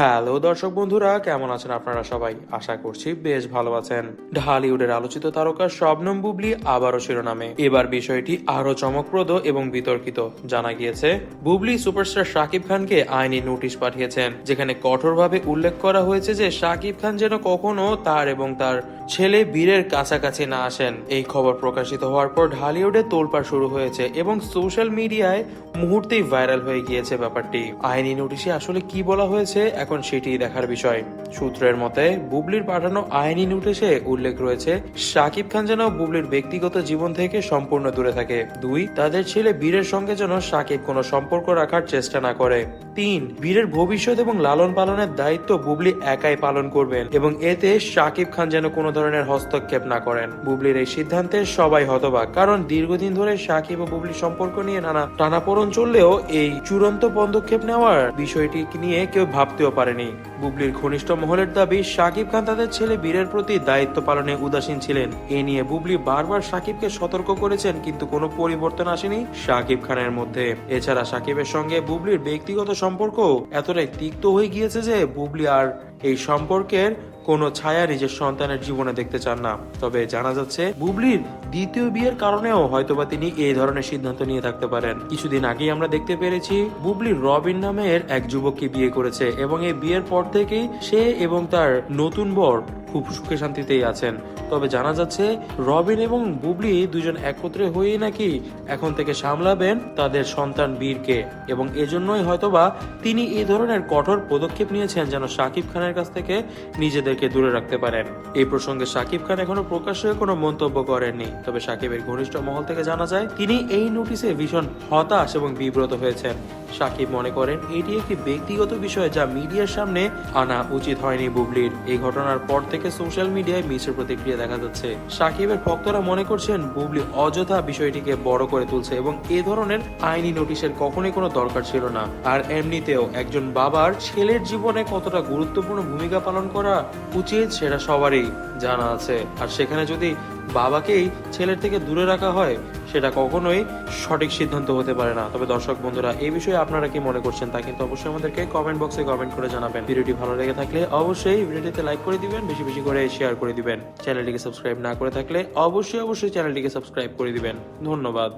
Hello দর্শক বন্ধুরা, কেমন আছেন আপনারা সবাই? আশা করছি বেশ ভালো আছেন। ঢালিউডের আলোচিত তারকা শবনম বুবলি আবারও শিরোনামে। এবার বিষয়টি আরও চমকপ্রদ এবং বিতর্কিত। জানা গিয়েছে, বুবলি সুপারস্টার শাকিব খানকে আইনি নোটিশ পাঠিয়েছেন, যেখানে কঠোরভাবে উল্লেখ করা হয়েছে যে শাকিব খান যেন কখনো তার এবং তার ছেলে বীরের কাছাকাছি না আসেন। এই খবর প্রকাশিত হওয়ার পর ঢালিউডে তোলপাড় শুরু হয়েছে এবং সোশ্যাল মিডিয়ায় মুহূর্তেই ভাইরাল হয়ে গিয়েছে ব্যাপারটি। আইনি নোটিশে আসলে কি বলা হয়েছে এখন সেটি দেখার বিষয়। সূত্রের মতে, বুবলির পাঠানো আইনি নোটিশে উল্লেখ রয়েছে শাকিব খান যেন বুবলির ব্যক্তিগত জীবন থেকে সম্পূর্ণ দূরে থাকে। দুই, তাদের ছেলে বীরের সঙ্গে যেন শাকিব কোনো সম্পর্ক রাখার চেষ্টা না করে। তিন বীরের ভবিষ্যৎ এবং লালন পালনের দায়িত্ব বুবলি একাই পালন করবেন এবং এতে শাকিব খান যেন কোনো ধরনের হস্তক্ষেপ না করেন। বুবলির এই সিদ্ধান্তে সবাই হতবাক, কারণ দীর্ঘদিন ধরে শাকিব ও বুবলি সম্পর্ক নিয়ে নানা টানাপোড়ন চললেও এই চূড়ান্ত পদক্ষেপ নেওয়ার বিষয়টি নিয়ে কেউ ভাবতেও পারেনি। বুবলির ঘনিষ্ঠ মহলের দাবি শাকিব খান তাদের ছেলে বীরের প্রতি দায়িত্ব পালনে উদাসীন ছিলেন। এ নিয়ে বুবলি বারবার শাকিবকে সতর্ক করেছেন, কিন্তু কোনো পরিবর্তন আসেনি শাকিব খানের মধ্যে। এছাড়া শাকিবের সঙ্গে বুবলির ব্যক্তিগত সম্পর্ক এতটাই তিক্ত হয়ে গিয়েছে যে বুবলি আর এই সম্পর্কের কোনো ছায়া নিজের সন্তানের জীবনে দেখতে চান না। তবে জানা যাচ্ছে, বুবলির দ্বিতীয় বিয়ের কারণেও হয়তোবা তিনি এই ধরনের সিদ্ধান্ত নিয়ে থাকতে পারেন। কিছুদিন আগেই আমরা দেখতে পেরেছি, বুবলি রবিন নামের এক যুবককে বিয়ে করেছে এবং এই বিয়ের পর থেকেই সে এবং তার নতুন বর খুব সুখে শান্তিতেই আছেন। তবে জানা যাচ্ছে, রবিন এবং বুবলি দুজন একত্রে হয়ে নাকি এখন থেকে সামলাবেন তাদের সন্তান বীরকে। এবং এজন্যই হয়তোবা তিনি এই ধরনের কঠোর পদক্ষেপ নিয়েছেন যেন শাকিব খানের কাছ থেকে নিজেদেরকে দূরে রাখতে পারেন। এই প্রসঙ্গে শাকিব খান এখনও প্রকাশ্যে কোনো মন্তব্য করেননি। তবে শাকিবের ঘনিষ্ঠ মহল থেকে জানা যায়, তিনি এই নোটিশে ভীষণ হতাশ এবং বিব্রত হয়েছেন। সাকিব মনে করেন, এটি একটি ব্যক্তিগত বিষয় যা মিডিয়ার সামনে আনা উচিত হয়নি বুবলির। এই ঘটনার পর থেকে সোশ্যাল মিডিয়ায় মিশ্র প্রতিক্রিয়া দেখা যাচ্ছে। শাকিবের ভক্তরা মনে করছেন, বুবলি অযথা বিষয়টিকে বড় করে তুলছে এবং এ ধরনের আইনি নোটিশের কখনোই কোনো দরকার ছিল না। আর এমনিতেও একজন বাবার ছেলের জীবনে কতটা গুরুত্বপূর্ণ ভূমিকা পালন করা উচিত সেটা সবারই জানা আছে। আর সেখানে যদি বাবাকেই ছেলের থেকে দূরে রাখা হয় সেটা কখনোই সঠিক সিদ্ধান্ত হতে পারে না। তবে দর্শক বন্ধুরা, এই বিষয়ে আপনারা কি মনে করছেন তা কিন্তু অবশ্যই আমাদেরকে কমেন্ট বক্সে কমেন্ট করে জানাবেন। ভিডিওটি ভালো লেগে থাকলে অবশ্যই ভিডিওটিতে লাইক করে দিবেন, বেশি বেশি করে শেয়ার করে দিবেন। চ্যানেলটিকে সাবস্ক্রাইব না করে থাকলে অবশ্যই অবশ্যই চ্যানেলটিকে সাবস্ক্রাইব করে দিবেন। ধন্যবাদ।